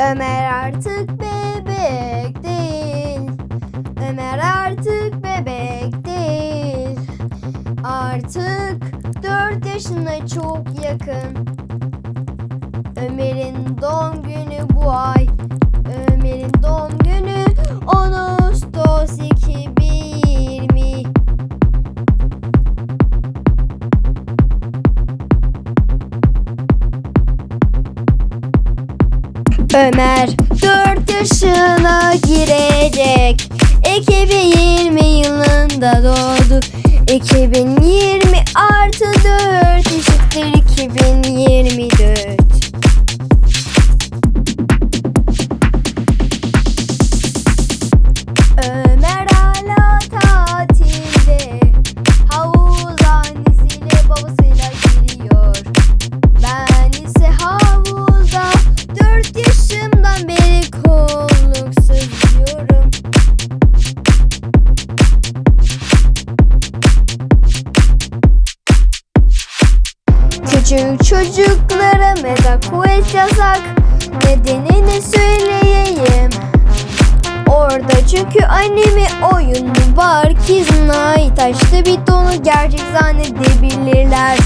Ömer artık bebek değil. Ömer artık bebek değil. Artık dört yaşına çok yakın. Ömer'in doğum günü bu ay. Ömer 4 yaşına girecek. 2020 yılında Küçük çocuklara mega quest yasak. Nedenini söyleyeyim. Orada çünkü anime oyunu var Kizunay taşta bir tonu gerçek zannedebilirler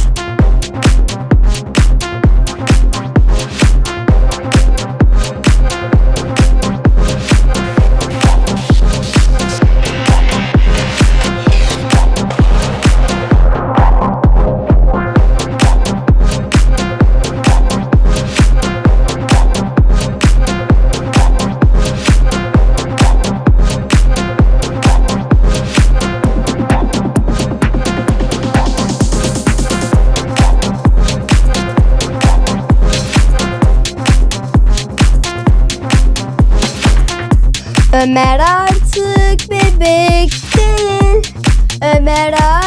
Ömer artık bebek değil Ömer artık